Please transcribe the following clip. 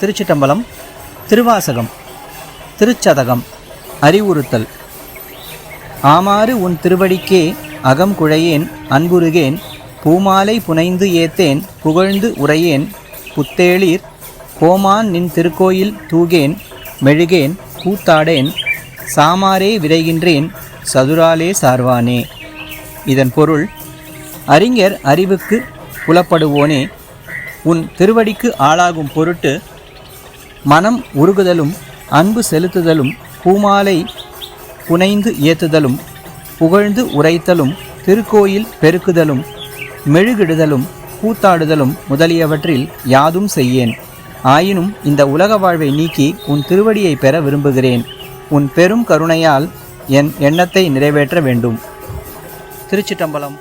திருச்சிட்டம்பலம் திருவாசகம் திருச்சதகம் அறிவுறுத்தல். ஆமாறு உன் திருவடிக்கே அகம் குழையேன் அன்புருகேன் பூமாலை புனைந்து ஏத்தேன் புகழ்ந்து உரையேன் புத்தேளீர் கோமான் நின் திருக்கோயில் தூகேன் மெழுகேன் கூத்தாடேன் சாமாரே விரைகின்றேன் சதுராலே சார்வானே. இதன் பொருள் அறிஞர் அறிவுக்கு புலப்படுவோனே உன் திருவடிக்கு ஆளாகும் பொருட்டு மனம் உருகுதலும் அன்பு செலுத்துதலும் பூமாலை புனைந்து ஏத்துதலும் புகழ்ந்து உரைத்தலும் திருக்கோயில் பெருக்குதலும் மெழுகிடுதலும் கூத்தாடுதலும் முதலியவற்றில் யாதும் செய்யேன். ஆயினும் இந்த உலக வாழ்வை நீக்கி உன் திருவடியை பெற விரும்புகிறேன். உன் பெரும் கருணையால் என் எண்ணத்தை நிறைவேற்ற வேண்டும். திருச்சிட்டம்பலம்.